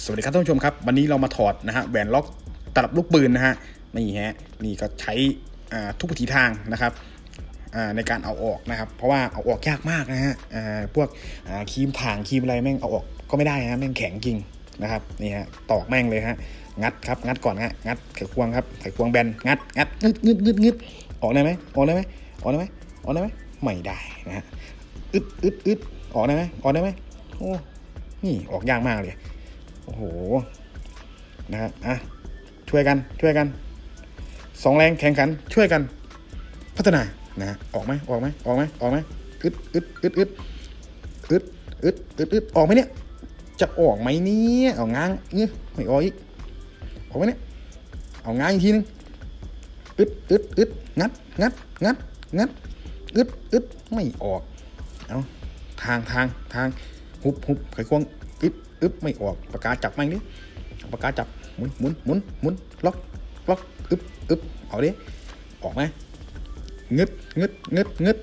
สวัสดีครับท่านผู้ชมครับ วันนี้เรามาถอดนะฮะแหวนล็อกตลับลูกปืนนะฮะนี่ฮะนี่ก็ใช้ทุกวิถีทางนะครับในการเอาออกนะครับ เพราะว่าเอาออกยากมากนะฮะพวกครีมถ่างครีมอะไรแม่งเอาออกก็ไม่ได้นะแม่งแข็งจริงนะครับนี่ฮะตอกแม่งเลยฮะงัดครับงัดก่อนฮะงัดไขควงครับไขควงแบนงัดงัดงึดงึดงึดงึดออกได้ไหมออกได้ไหมออกได้ไหมออกได้ไหมไม่ได้นะฮะอึดอึดอึดออกได้ไหมออกได้ไหมโอ้นี่ออกยากมากเลย โอ้โหนะฮะอะช่วยกันช่วยกันสองแรงแข่งขันช่วยกัน พัฒนานะออกไหมออกไหมออกไหมออกไหมอึดอึดอึดอึดอึดอึดอึดอึดออกไหมเนี่ย จะออกไหมเนี่ยเอาง้างเนี่ยไม่ออกอีกออกไหมเนี่ยเอาง้างอีกทีนึงอึดอึดอึดงัดงัดงัดงัดอึดอึดไม่ออกเอาทางทางทางหุบหุบไขควงอึบ อึบไม่ออกปากกาจับมันดิปากกาจับหมุนหมุนหมุนหมุนล็อกล็อกอึบอึบเอาดิออกไหมงึดงึดงึดงึด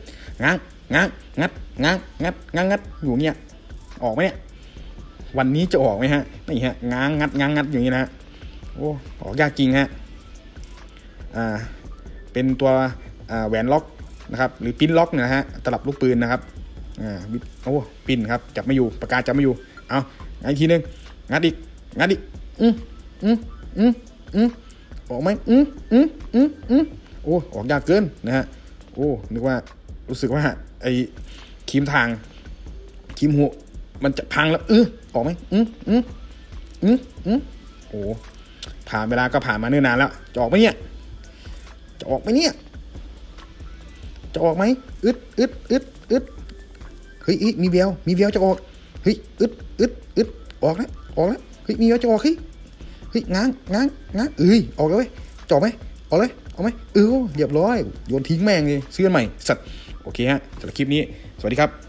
ง้างง้างงัดง้างงัดง้างงัดอยู่เงี้ยออกไหมเนี่ยวันนี้จะออกไหมฮะนี่ฮะง้างงัดง้างงัดอย่างนี้นะฮะโอ้ออกยากจริงฮะอ่าเป็นตัวแหวนล็อกนะครับหรือปิ้นล็อกนะฮะตลับลูกปืนนะครับอ่าวิโอ้ปิ่นครับจับไม่อยู่ปากกาจับไม่อยู่เอา อีกทีนึงงัดอีก งัดอีก อืมอืมอืมอืมออกไหมอืมอืมอืมอืมโอ้ ออกยากเกินนะฮะ โอ้ นึกว่า รู้สึกว่า ไอ้ครีมทางครีมหัวมันจะพังแล้ว เออออกไหมอืมอืมอืมอืมโอ้ผ่านเวลาก็ผ่านมาเนิ่นนานแล้ว จะออกไหมเนี่ย จะออกไหมเนี่ย จะออกไหม อึดอึดอึดอึดเฮ้ยอีมีแววมีแววจะออก เฮ้ย อึด อึดอึดออกแล้วออกแล้วเฮ้ยมีว่าจะออกเฮ้ยเฮ้ยง้างง้างง้างเอ้ยออกแล้วเว้ยจบไหมออกเลยออกไหมเออเรียบร้อยโยนทิ้งแม่งเลยซื้ออันใหม่สัตว์โอเคฮะสำหรับคลิปนี้ สวัสดีครับ